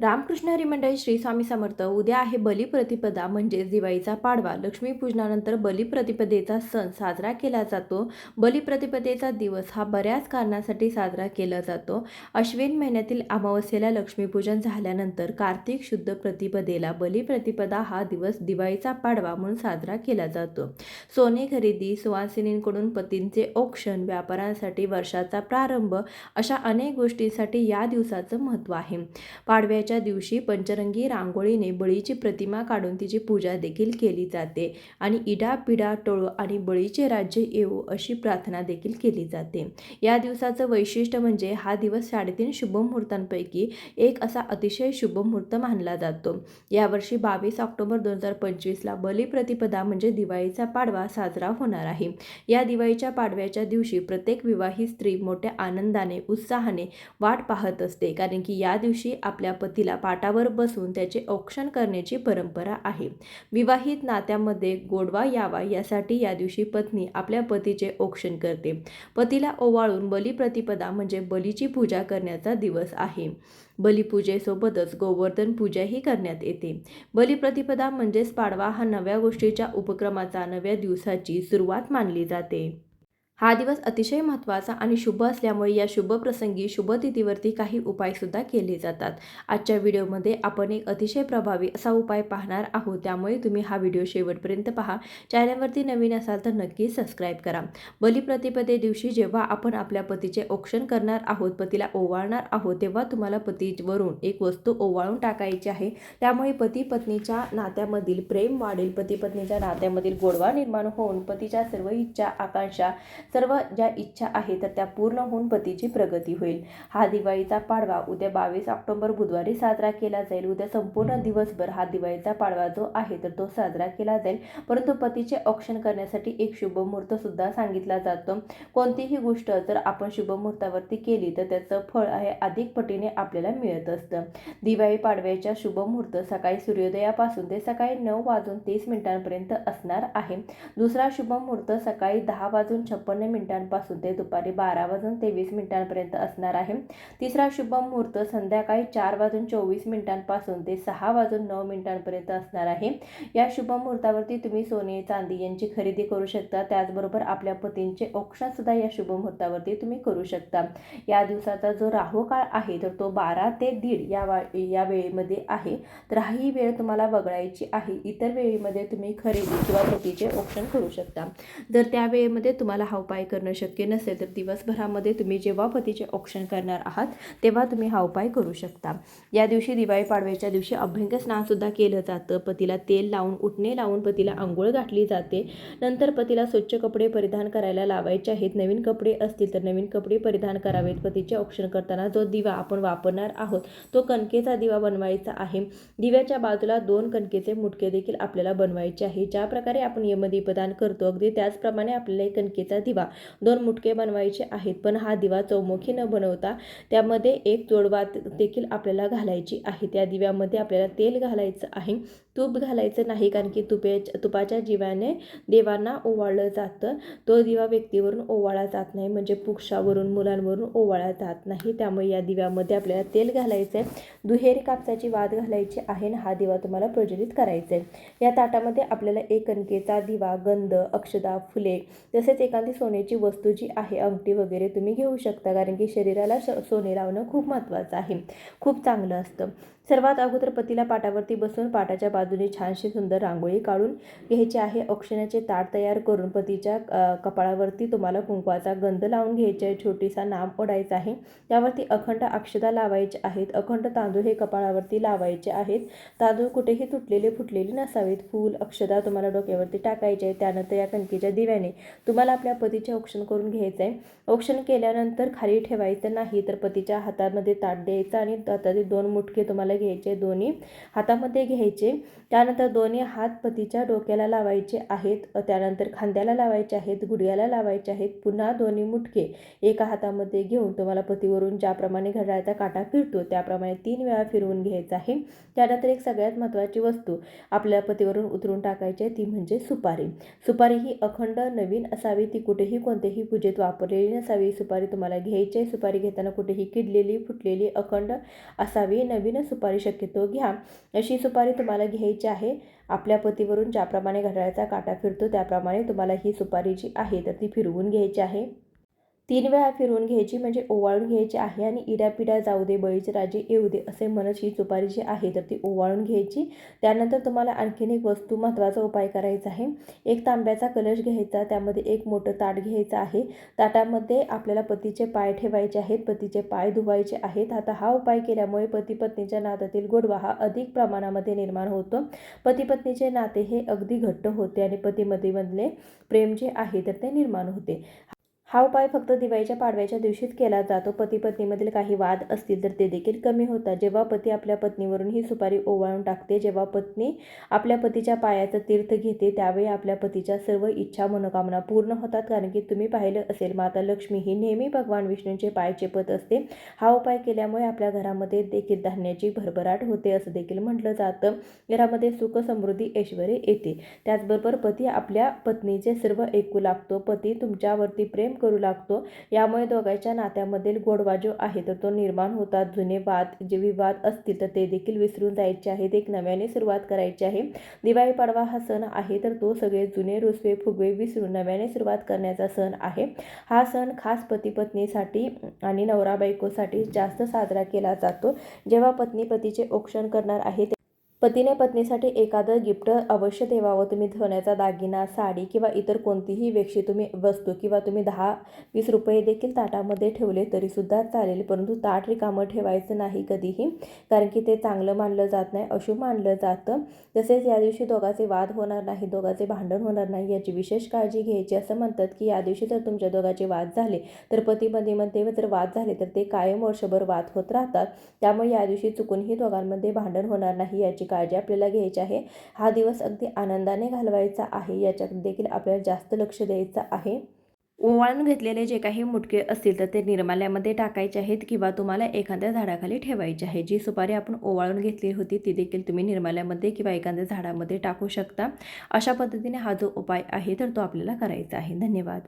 रामकृष्ण हरिमंडळी श्री स्वामी समर्थ. उद्या आहे बलिप्रतिपदा म्हणजेच दिवाळीचा पाडवा. लक्ष्मीपूजनानंतर बलिप्रतिपदेचा सण साजरा केला जातो. बलिप्रतिपदेचा दिवस हा बऱ्याच कारणासाठी साजरा केला जातो. अश्विन महिन्यातील अमावस्येला लक्ष्मीपूजन झाल्यानंतर कार्तिक शुद्ध प्रतिपदेला बलिप्रतिपदा हा दिवस दिवाळीचा पाडवा म्हणून साजरा केला जातो. सोने खरेदी सुवासिनींकडून पतींचे औक्षण व्यापारांसाठी वर्षाचा प्रारंभ अशा अनेक गोष्टींसाठी या दिवसाचं महत्त्व आहे. पाडव्या पाडव्याच्या दिवशी पंचरंगी रांगोळीने बळीची प्रतिमा काढून तिची पूजा देखील केली जाते आणि इडा पिडा टोळो आणि बळीचे राज्य येवो अशी प्रार्थना देखील केली जाते. या दिवसाचं वैशिष्ट्य म्हणजे हा दिवस साडेतीन शुभमुहूर्तांपैकी एक असा अतिशय शुभ मुहूर्त मानला जातो. यावर्षी बावीस ऑक्टोबर दोन हजार पंचवीसला बलिप्रतिपदा म्हणजे दिवाळीचा पाडवा साजरा होणार आहे. या दिवाळीच्या पाडव्याच्या दिवशी प्रत्येक विवाहित स्त्री मोठ्या आनंदाने उत्साहाने वाट पाहत असते कारण की या दिवशी आपल्या पतीला पाटावर बसून त्याचे औक्षण करण्याची परंपरा आहे. विवाहित नात्यामध्ये गोडवा यावा यासाठी या दिवशी पत्नी आपल्या पतीचे औक्षण करते. पतीला ओवाळून बलिप्रतिपदा म्हणजे बलीची पूजा करण्याचा दिवस आहे. बलिपूजेसोबतच गोवर्धन पूजाही करण्यात येते. बलिप्रतिपदा म्हणजेच पाडवा हा नव्या गोष्टीच्या उपक्रमाचा नव्या दिवसाची सुरुवात मानली जाते. हा दिवस अतिशय महत्त्वाचा आणि शुभ असल्यामुळे या शुभ प्रसंगी शुभ तिथीवरती काही उपायसुद्धा केले जातात. आजच्या व्हिडिओमध्ये आपण एक अतिशय प्रभावी असा उपाय पाहणार आहोत. त्यामुळे तुम्ही हा व्हिडिओ शेवटपर्यंत पहा. चॅनलवरती नवीन असाल तर नक्की सबस्क्राईब करा. बलिप्रतिपदे दिवशी जेव्हा आपण आपल्या पतीचे औक्षण करणार आहोत पतीला ओवाळणार आहोत तेव्हा तुम्हाला पतीवरून एक वस्तू ओवाळून टाकायची आहे. त्यामुळे पती पत्नीच्या नात्यामधील प्रेम वाढेल. पती पत्नीच्या नात्यामधील गोडवा निर्माण होऊन पतीच्या सर्व इच्छा आकांक्षा सर्व ज्या इच्छा आहेत तर त्या पूर्ण होऊन पतीची प्रगती होईल. हा दिवाळीचा पाडवा उद्या बावीस ऑक्टोबर बुधवारी साजरा केला जाईल. उद्या संपूर्ण दिवसभर हा दिवाळीचा पाडवा जो आहे तर तो साजरा केला जाईल. परंतु पतीचे औक्षण करण्यासाठी एक शुभ मुहूर्त सुद्धा सांगितला जातो. कोणतीही गोष्ट जर आपण शुभ मुहूर्तावरती केली तर त्याचं फळ आहे अधिक पटीने आपल्याला मिळत असतं. दिवाळी पाडव्याच्या शुभ मुहूर्त सकाळी सूर्योदयापासून ते सकाळी नऊ वाजून तीस मिनिटांपर्यंत असणार आहे. दुसरा शुभ मुहूर्त सकाळी दहा वाजून छप्पन बावन्न मिनिटांपासून ते दुपारी बारा वाजून तेवीस मिनिटांपर्यंत असणार आहे. तिसरा शुभ मुहूर्त संध्याकाळी चार वाजून चोवीस मिनिटांपासून ते सहा वाजून नऊ मिनिटांपर्यंत असणार आहे. या शुभ मुहूर्तावरती तुम्ही सोने चांदी यांची खरेदी करू शकता. त्याचबरोबर आपल्या पतींचे औक्षण सुद्धा या शुभ मुहूर्तावरती तुम्ही करू शकता. या दिवसाचा जो राहू काळ आहे तर तो बारा ते दीड या वा या वेळेमध्ये आहे. तर ही वेळ तुम्हाला वगळायची आहे. इतर वेळेमध्ये तुम्ही खरेदी किंवा पतीचे औक्षण करू शकता. जर त्या वेळेमध्ये तुम्हाला हा उपाय करणं शक्य नसेल तर दिवसभरामध्ये तुम्ही जेव्हा पतीचे औक्षण करणार आहात तेव्हा तुम्ही हा उपाय करू शकता. या दिवशी दिवाळी पाडव्याच्या दिवशी अभ्यंग स्नानसुद्धा केलं जातं. पतीला तेल लावून उठणे लावून पतीला आंघोळ घातली जाते. नंतर पतीला स्वच्छ कपडे परिधान करायला लावायचे आहेत. नवीन कपडे असतील तर नवीन कपडे परिधान करावेत. पतीचे औक्षण करताना जो दिवा आपण वापरणार आहोत तो कणकेचा दिवा बनवायचा आहे. दिव्याच्या बाजूला दोन कणकेचे मुटके देखील आपल्याला बनवायचे आहे. ज्या प्रकारे आपण यमदीपदान करतो अगदी त्याचप्रमाणे आपल्याला एक कणकेचा दिवा दोन मुटके बनवायचे आहेत. पण हा दिवा चौमुखी न बनवता त्यामध्ये एक जोडवा देखील आपल्याला घालायची आहे. त्या दिव्यामध्ये आपल्याला तेल घालायचं आहे. तूप घालायचं नाही कारण की तुपे तुपाच्या जीवाने देवांना ओवाळलं जातं. तो दिवा व्यक्तीवरून ओवाळा जात नाही. म्हणजे पुक्षावरून मुलांवरून ओवाळा जात नाही. त्यामुळे या दिव्यामध्ये आपल्याला तेल घालायचं आहे दुहेरी कापसाची वाद घालायची आहे आणि हा दिवा तुम्हाला प्रज्वलित करायचा आहे या ताटामध्ये आपल्याला एक कणकेचा दिवा गंध अक्षदा फुले तसेच एखादी सोन्याची वस्तू जी आहे अंगठी वगैरे तुम्ही घेऊ शकता. कारण की शरीराला श सोने लावणं खूप महत्त्वाचं आहे. खूप चांगलं असतं. सर्वात अगोदर पतीला पाटावरती बसून पाटाच्या बाजूने छानशी सुंदर रांगोळी काढून घ्यायची आहे. औक्षणाचे ताट तयार करून पतीच्या कपाळावरती तुम्हाला कुंकवाचा गंध लावून घ्यायचा आहे. छोटीसा नाम ओढायचा आहे. त्यावरती अखंड अक्षता लावायचे आहेत. अखंड तांदूळ हे कपाळावरती लावायचे आहेत. तांदूळ कुठेही तुटलेले फुटलेले नसावेत. फूल अक्षता तुम्हाला डोक्यावरती टाकायचे आहे. त्यानंतर या कणकेच्या दिव्याने तुम्हाला आपल्या पतीचे औक्षण करून घ्यायचं आहे. औक्षण केल्यानंतर खाली ठेवायचं नाही तर पतीच्या हातामध्ये ताट द्यायचं आणि हातातील दोन मुटके तुम्हाला घ्यायचे दोन्ही हातामध्ये घ्यायचे. त्यानंतर दोन्ही हात पतीच्या डोक्याला लावायचे आहेत. त्यानंतर खांद्याला लावायचे आहेत गुडघ्याला लावायचे आहेत. पुन्हा दोन्ही मुटके एका हातामध्ये घेऊन तुम्हाला पतीवरून ज्याप्रमाणे घड्याळाचा काटा फिरतो त्याप्रमाणे तीन वेळा फिरवून घ्यायचा आहे. त्यानंतर एक सगळ्यात महत्त्वाची वस्तू आपल्या पतीवरून उतरून टाकायची आहे ती म्हणजे सुपारी. सुपारी ही अखंड नवीन असावी. ती कुठेही कोणत्याही पूजेत वापरलेली नसावी. सुपारी तुम्हाला घ्यायची आहे. सुपारी घेताना कुठेही किडलेली फुटलेली अखंड असावी. नवीन सुपारी सुपारी शक्यतो घ्या. अशी सुपारी तुम्हाला घ्यायची आहे. आपल्या पतीवरून ज्याप्रमाणे घड्याळाचा काटा फिरतो त्याप्रमाणे तुम्हाला ही सुपारी जी आहे तर ती फिरवून घ्यायची आहे. तीन वेळा फिरवून घ्यायची म्हणजे ओवाळून घ्यायची आहे आणि इडापिडा जाऊ दे बळीचे राजे येऊ दे असे म्हणत ही सुपारी जी आहे तर ती ओवाळून घ्यायची. त्यानंतर तुम्हाला आणखीन एक वस्तू महत्त्वाचा उपाय करायचा आहे. एक तांब्याचा कलश घ्यायचा त्यामध्ये एक मोठं ताट घ्यायचं आहे. ताटामध्ये आपल्याला पतीचे पाय ठेवायचे आहेत पतीचे पाय धुवायचे आहेत. आता हा उपाय केल्यामुळे पती पत्नीच्या नात्यातील गोडवा हा अधिक प्रमाणामध्ये निर्माण होतो. पती पत्नीचे नाते हे अगदी घट्ट होते आणि पतीमतीमधले प्रेम जे आहे तर ते निर्माण होते. हा उपाय फक्त दिवाळीच्या पाडव्याच्या दिवशीच केला जातो. पती पत्नीमधील काही वाद असतील तर ते देखील कमी होतात. जेव्हा पती आपल्या पत्नीवरून ही सुपारी ओवाळून टाकते जेव्हा पत्नी आपल्या पतीच्या पायाचं तीर्थ घेते त्यावेळी आपल्या पतीच्या सर्व इच्छा मनोकामना पूर्ण होतात. कारण की तुम्ही पाहिलं असेल माता लक्ष्मी ही नेहमी भगवान विष्णूंचे पाय चेपत असते. हा उपाय केल्यामुळे आपल्या घरामध्ये देखील धान्याची भरभराट होते असं देखील म्हटलं जातं. घरामध्ये सुख समृद्धी ऐश्वर येते. त्याचबरोबर पती आपल्या पत्नीचे सर्व ऐकू लागतो. पती तुमच्यावरती प्रेम करू लागतो. यामुळे दोघांच्या नात्यामधील गोडवा जो आहे तर तो निर्माण होतात. जुने वाद जे विवाद असतील तर ते देखील विसरून जायचे आहेत. एक नव्याने सुरुवात करायची आहे. दिवाळी पाडवा हा सण आहे तर तो सगळे जुने रुसवे फुगवे विसरून नव्याने सुरुवात करण्याचा सण आहे. हा सण खास पती पत्नीसाठी आणि नवरा बायकोसाठी जास्त साजरा केला जातो. जेव्हा पत्नी पतीचे औक्षण करणार आहे पतीने पत्नीसाठी एखादं गिफ्ट अवश्य ठेवावं. तुम्ही सोन्याचा दागिना साडी किंवा इतर कोणतीही वेक्षी तुम्ही वस्तू किंवा तुम्ही दहा वीस रुपये देखील ताटामध्ये ठेवले तरीसुद्धा चालेल. परंतु ताट रिकामं ठेवायचं नाही कधीही कारण की ते चांगलं मानलं जात नाही. अशुभ मानलं जातं. तसेच या दिवशी दोघांचे वाद होणार नाही दोघांचे भांडण होणार नाही याची विशेष काळजी घ्यायची. असं म्हणतात की या दिवशी जर तुमच्या दोघांचे वाद झाले तर पती पतीमध्ये जर वाद झाले तर ते कायम वर्षभर वाद होत राहतात. त्यामुळे या दिवशी चुकूनही दोघांमध्ये भांडण होणार नाही याची काळजी आपल्याला घ्यायची आहे. हा दिवस अगदी आनंदाने घालवायचा आहे. याच्यात देखील आपल्याला जास्त लक्ष द्यायचं आहे. ओवाळून घेतलेले जे काही मुटके असतील तर ते निर्माल्यामध्ये टाकायचे आहेत किंवा तुम्हाला एखाद्या झाडाखाली ठेवायचे आहे. जी सुपारी आपण ओवाळून घेतली होती ती देखील तुम्ही निर्माल्यामध्ये किंवा एखाद्या झाडामध्ये टाकू शकता. अशा पद्धतीने हा जो उपाय आहे तर तो आपल्याला करायचा आहे. धन्यवाद.